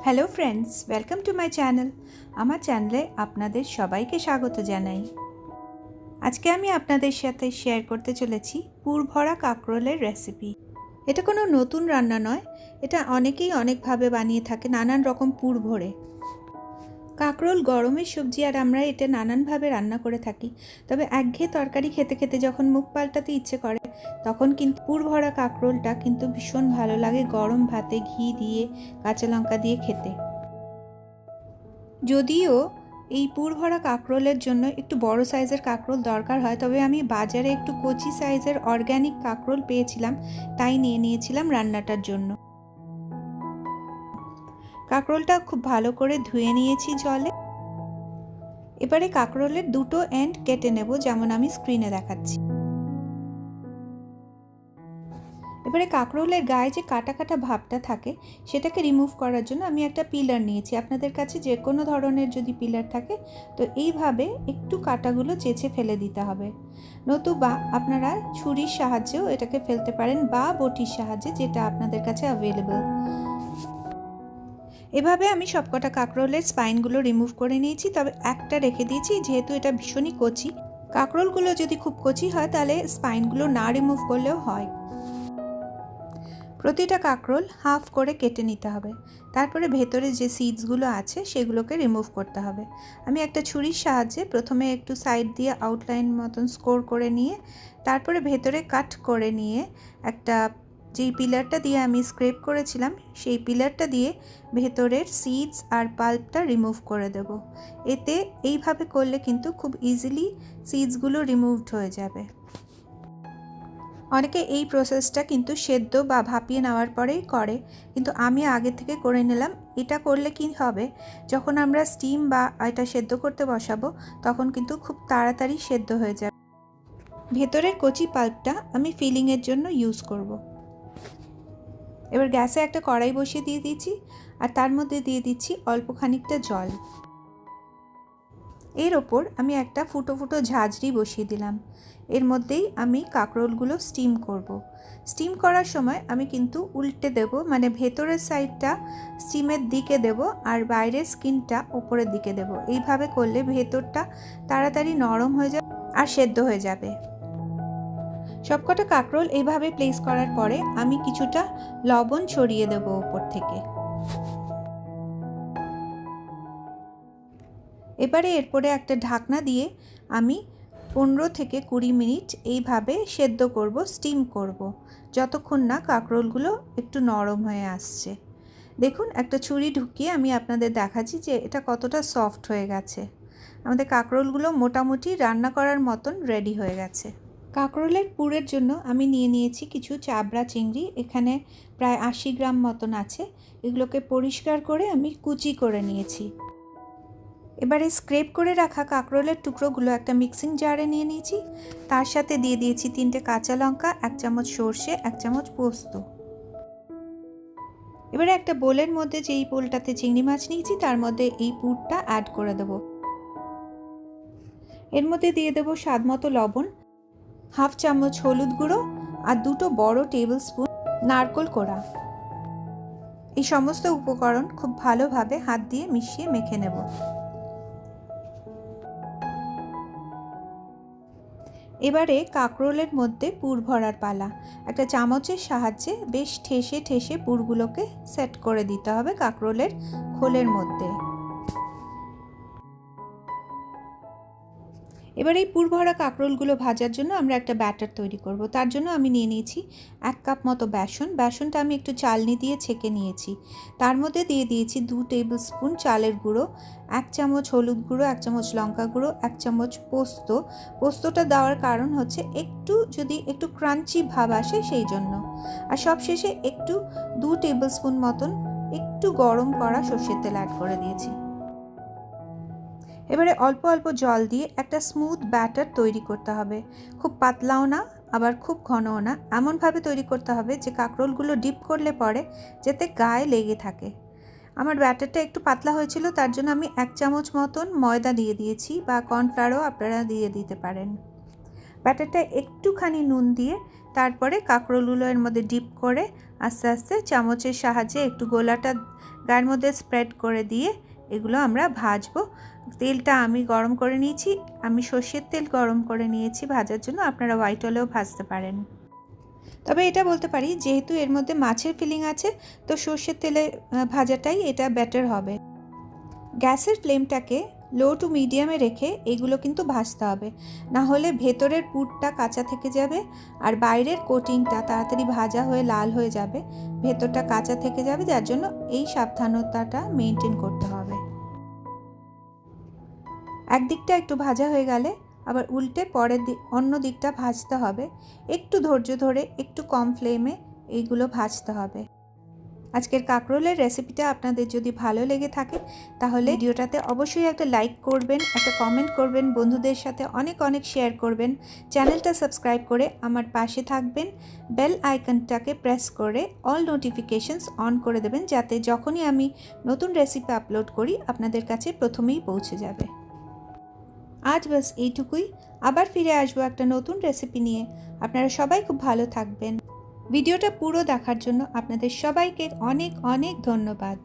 Hello friends welcome to my channel আমার চ্যানেলে আপনাদের সবাইকে স্বাগত জানাই। আজকে আমি আপনাদের সাথে শেয়ার করতে চলেছি পুর ভরা কাঁকরোলের রেসিপি এটা কোনো নতুন রান্না নয়, এটা অনেকেই অনেকভাবে বানিয়ে থাকে নানান রকম পুর ভরে কাঁকরোল, গরমের সবজি আর আমরা এটা নানানভাবে রান্না করে থাকি। তবে একঘেয়ে তরকারি খেতে খেতে যখন মুখ পাল্টাতে ইচ্ছে করে, তখন কিন্তু পুর ভরা কাঁকরোলটা কিন্তু ভীষণ ভালো লাগে গরম ভাতে ঘি দিয়ে, কাঁচা লঙ্কা দিয়ে খেতে। যদিও এই পুর ভরা কাঁকরোলের জন্য একটু বড় সাইজের কাঁকরোল দরকার হয়, তবে আমি বাজারে একটু কচি সাইজের অর্গ্যানিক কাঁকরোল পেয়েছিলাম, তাই নিয়ে নিয়েছিলাম রান্নাটার জন্য। কাঁকরোলটা খুব ভালো করে ধুয়ে নিয়েছি জলে। এবারে কাঁকরোলের দুটো এন্ড কেটে নেব, যেমন আমি স্ক্রিনে দেখাচ্ছি। এবারে কাঁকরোলের গায়ে যে কাটা কাটা ভাবটা থাকে, সেটাকে রিমুভ করার জন্য আমি একটা পিলার নিয়েছি। আপনাদের কাছে যে কোনো ধরনের যদি পিলার থাকে, তো এইভাবে একটু কাটাগুলো চেঁচে ফেলে দিতে হবে। নতুবা আপনারা ছুরির সাহায্যেও এটাকে ফেলতে পারেন বা বটির সাহায্যে, যেটা আপনাদের কাছে অ্যাভেলেবল এভাবে আমি সবকটা কাঁকরোলের স্পাইনগুলো রিমুভ করে নিয়েছি, তবে একটা রেখে দিয়েছি, যেহেতু এটা ভীষণই কচি। কাঁকরোলগুলো যদি খুব কচি হয়, তাহলে স্পাইনগুলো না রিমুভ করলেও হয়। প্রতিটা কাঁকরোল হাফ করে কেটে নিতে হবে। তারপরে ভেতরে যে সিডসগুলো আছে, সেগুলোকে রিমুভ করতে হবে। আমি একটা ছুরির সাহায্যে প্রথমে একটু সাইড দিয়ে আউটলাইন মতন স্কোর করে নিয়ে, তারপরে ভেতরে কাট করে নিয়ে একটা যেই পিলারটা দিয়ে আমি স্ক্রেপ করেছিলাম, সেই পিলারটা দিয়ে ভেতরের সিডস আর পাল্পটা রিমুভ করে দেব। এতে এইভাবে করলে কিন্তু খুব ইজিলি সিডসগুলো রিমুভড হয়ে যাবে। অনেকে এই প্রসেসটা কিন্তু সেদ্ধ বা ভাপিয়ে নেওয়ার পরেই করে, কিন্তু আমি আগে থেকে করে নিলাম। এটা করলে কি হবে? যখন আমরা স্টিম বা এটা সেদ্ধ করতে বসাবো, তখন কিন্তু খুব তাড়াতাড়ি সেদ্ধ হয়ে যাবে। ভেতরের কচি পাল্পটা আমি ফিলিংয়ের জন্য ইউজ করব। এবার গ্যাসে একটা কড়াই বসিয়ে দিয়ে দিচ্ছি আর তার মধ্যে দিয়ে দিচ্ছি অল্প খানিকটা জল। এর ওপর আমি একটা ফুটো ফুটো ঝাঁঝরি বসিয়ে দিলাম। এর মধ্যেই আমি কাঁকরোলগুলো স্টিম করব। স্টিম করার সময় আমি কিন্তু উল্টে দেব মানে ভেতরের সাইডটা স্টিমের দিকে দেব, আর বাইরের স্কিনটা ওপরের দিকে দেব। এইভাবে করলে ভেতরটা তাড়াতাড়ি নরম হয়ে যাবে আর সেদ্ধ হয়ে যাবে। সবকটা কাঁকরোল এইভাবে প্লেস করার পরে আমি কিছুটা লবণ ছড়িয়ে দেব ওপর থেকে। এবারে এরপরে একটা ঢাকনা দিয়ে আমি পনেরো থেকে কুড়ি মিনিট এইভাবে সেদ্ধ করব স্টিম করব, যতক্ষণ না কাঁকরোলগুলো একটু নরম হয়ে আসছে। দেখুন, একটা ছুরি ঢুকিয়ে আমি আপনাদের দেখাচ্ছি যে এটা কতটা সফট হয়ে গেছে। আমাদের কাঁকরোলগুলো মোটামুটি রান্না করার মতন রেডি হয়ে গেছে। কাঁকরোলের পুরের জন্য আমি নিয়ে নিয়েছি কিছু চাবড়া চিংড়ি, এখানে প্রায় আশি গ্রাম মতন আছে। এগুলোকে পরিষ্কার করে আমি কুচি করে নিয়েছি। এবারে স্ক্রেপ করে রাখা কাঁকরোলের টুকরোগুলো একটা মিক্সিং জারে নিয়ে নিয়েছি। তার সাথে দিয়ে দিয়েছি তিনটে কাঁচা লঙ্কা, এক চামচ সর্ষে, এক চামচ পোস্ত। এবারে একটা বোলের মধ্যে যেই বোলটাতে চিংড়ি মাছ নিয়েছি, তার মধ্যে এই পুরটা অ্যাড করে দেবো। এর মধ্যে দিয়ে দেবো স্বাদ মতো লবণ। হাফ চামচ হলুদ গুঁড়ো আর দুটো বড় টেবিল স্পুন নারকোল কোড়া। এই সমস্ত উপকরণ খুব ভালোভাবে হাত দিয়ে মিশিয়ে মেখে নেব। এবারে কাঁকরোলের মধ্যে পুর ভরার পালা। একটা চামচের সাহায্যে বেশ ঠেসে ঠেসে পুরগুলোকে সেট করে দিতে হবে কাঁকরোলের খোলের মধ্যে। এবার এই পুর ভরা কাঁকরোলগুলো ভাজার জন্য আমরা একটা ব্যাটার তৈরি করব। তার জন্য আমি নিয়ে নিয়েছি এক কাপ মতো বেসন। বেসনটা আমি একটু চালনি দিয়ে ছেঁকে নিয়েছি। তার মধ্যে দিয়ে দিয়েছি দু টেবিল স্পুন চালের গুঁড়ো, এক চামচ হলুদ গুঁড়ো, এক চামচ লঙ্কা গুঁড়ো, এক চামচ পোস্ত। পোস্তটা দেওয়ার কারণ হচ্ছে একটু যদি একটু ক্রাঞ্চি ভাব আসে সেই জন্য। আর সবশেষে একটু দু টেবিল স্পুন মতন একটু গরম করা সর্ষের তেল অ্যাড করে দিয়েছি। এবারে অল্প অল্প জল দিয়ে একটা স্মুথ ব্যাটার তৈরি করতে হবে। খুব পাতলাও না, আবার খুব ঘনও না। এমনভাবে তৈরি করতে হবে যে কাঁকরোলগুলো ডিপ করলে পরে যাতে গায়ে লেগে থাকে। আমার ব্যাটারটা একটু পাতলা হয়েছিল, তার জন্য আমি এক চামচ মতন ময়দা দিয়ে দিয়েছি বা কর্নফ্লাওয়ারও আপনারা দিয়ে দিতে পারেন। ব্যাটারটা একটুখানি নুন দিয়ে তারপরে কাঁকরোলগুলো এর মধ্যে ডিপ করে আস্তে আস্তে চামচের সাহায্যে একটু গোলাটা গায়ের মধ্যে স্প্রেড করে দিয়ে এগুলো আমরা ভাজবো। তেলটা আমি গরম করে নিয়েছি, আমি সর্ষের তেল গরম করে নিয়েছি ভাজার জন্য, আপনারা হোয়াইট অয়েলেও ভাজতে পারেন। তবে এটা বলতে পারি, যেহেতু এর মধ্যে মাছের ফিলিং আছে, তো সর্ষের তেলে ভাজাটাই এটা বেটার হবে। গ্যাসের ফ্লেমটাকে লো টু মিডিয়ামে রেখে এগুলো কিন্তু ভাজতে হবে। না হলে ভেতরের পুরটা কাঁচা থেকে যাবে, আর বাইরের কোটিংটা তাড়াতাড়ি ভাজা হয়ে লাল হয়ে যাবে, ভেতরটা কাঁচা থেকে যাবে, যার জন্য এই সাবধানতাটা মেনটেন করতে হবে। একদিকটা একটু ভাজা হয়ে গেলে আবার উল্টে পরের দিক অন্য দিকটা ভাজতে হবে। একটু ধৈর্য ধরে, একটু কম ফ্লেমে এইগুলো ভাজতে হবে। আজকের কাঁকরোলের রেসিপিটা আপনাদের যদি ভালো লেগে থাকে, তাহলে ভিডিওটাতে অবশ্যই একটা লাইক করবেন, একটা কমেন্ট করবেন, বন্ধুদের সাথে অনেক অনেক শেয়ার করবেন। চ্যানেলটা সাবস্ক্রাইব করে আমার পাশে থাকবেন। বেল আইকনটাকে প্রেস করে অল নোটিফিকেশনস অন করে দেবেন, যাতে যখনই আমি নতুন রেসিপি আপলোড করি, আপনাদের কাছে প্রথমেই পৌঁছে যাবে। আজ বাস এইটুকুই। আবার ফিরে আসব একটা নতুন রেসিপি নিয়ে। আপনারা সবাই খুব ভালো থাকবেন। ভিডিওটা পুরো দেখার জন্য আপনাদের সবাইকে অনেক অনেক ধন্যবাদ।